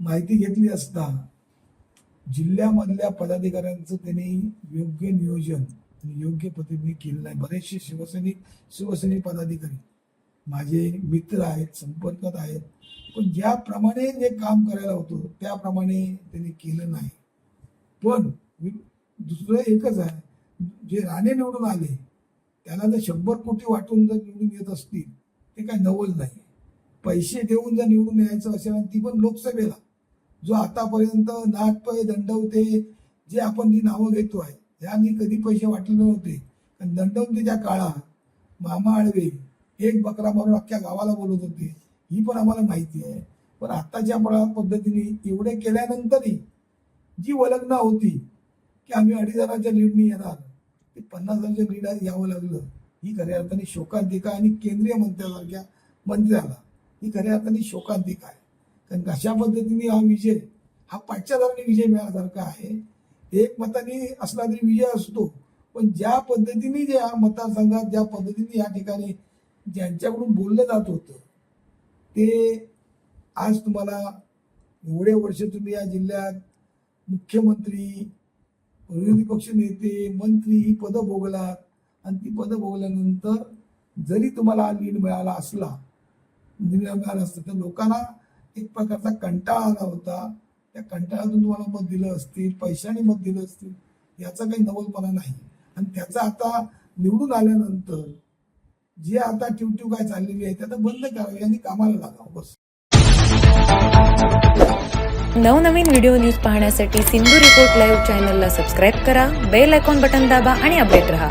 माहिती घेतली असता जिल्ह्यामधल्या पदाधिकाऱ्यांचं त्यांनी योग्य नियोजन योग्य पद्धतीने केलं नाही. बरेचसे शिवसैनिक शिवसैनिक पदाधिकारी माझे मित्र आहेत संपर्कात आहेत. पण ज्याप्रमाणे जे काम करायला होतं त्याप्रमाणे त्यांनी केलं नाही. पण दुसरं एकच आहे. जे राणे निवडून आले त्याला जर शंभर कोटी वाटून जर निवडून येत असतील ते काय नवल नाही. पैसे देऊन जर निवडून यायचं असेल आणि ती पण लोकसभेला जो आतापर्यंत नागपय दंडवते जे आपण जी नावं घेतो आहे यांनी कधी पैसे वाटले नव्हते. कारण दंडवतेच्या काळात मामा आळवे एक बकरा मारून अख्ख्या गावाला बोलत होते. ही पण आम्हाला माहिती आहे. पण आत्ताच्या पद्धतीने एवढे केल्यानंतरही जी वलग्ना होती की आम्ही अडीच हजाराच्या लीडनी येणार ते पन्नास हजारच्या लीड यावं लागलं. ही खऱ्या अर्थाने शोकांतिका आणि केंद्रीय मंत्र्यासारख्या मंत्र्याला ही खऱ्या अर्थाने शोकांतिका आहे. तर अशा पद्धतीने हा विजय हा पाठच्यादाराने विजय मिळाल्यासारखा आहे. एक मताने असला तरी विजय असतो. पण ज्या पद्धतीने जे या मतदारसंघात ज्या पद्धतीने या ठिकाणी ज्यांच्याकडून बोललं जात होतं ते आज तुम्हाला एवढे वर्ष तुम्ही या जिल्ह्यात मुख्यमंत्री विरोधी पक्ष नेते मंत्री ही पदं भोगलात. आणि ती पदं भोगल्यानंतर जरी तुम्हाला लीड मिळाला असला लीड मिळाला असतं तर लोकांना एक प्रकारचा कंटाळा आला होता. त्या कंटाळातून तुम्हाला मत दिलं असतील पैशाने मत दिलं असतील याचा काही नवलपणा नाही. आणि त्याचा आता निवडून आल्यानंतर जे आता ट्यूट्यू काय चाललेली आहे ते आता बंद करावी आणि कामाला लागावं बस. नवनवीन व्हिडिओ न्यूज पाहण्यासाठी सिंधू रिपोर्ट लाईव्ह चॅनलला सबस्क्राईब करा बेल आयकॉन बटन दाबा आणि अपडेट रहा.